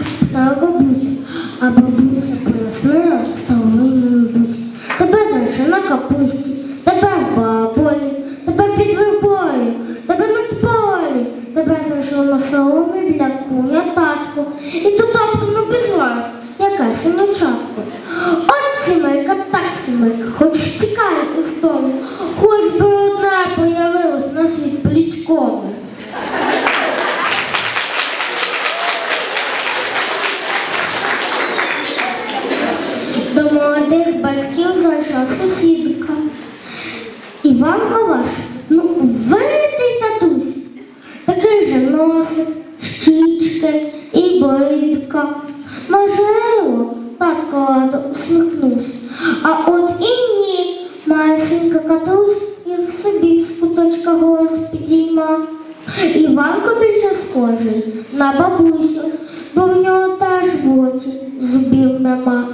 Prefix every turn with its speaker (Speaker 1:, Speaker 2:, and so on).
Speaker 1: спитала бабусю, а бабуся пояснила, що стала моїм бабусі. Тебе знайшли на капусті, тебе в баболі, тебе під вербою, тебе на полі, тебе знайшли на соломі біля куня татку. І ту татку не без вас, якась синочатку. От сімейка, так сімейка, хоч тікає із дому, До молодих батьків зайшла сусідка. Іванка ваш, ну витий татусь, такий же носик, щічки і борідка. Можливо, татко ладо усміхнувся. А от і ні, масенька катусь і собі з куточка голос підійма. Іванко більше схожий на бабусю, бо в нього теж в роті зубів нема.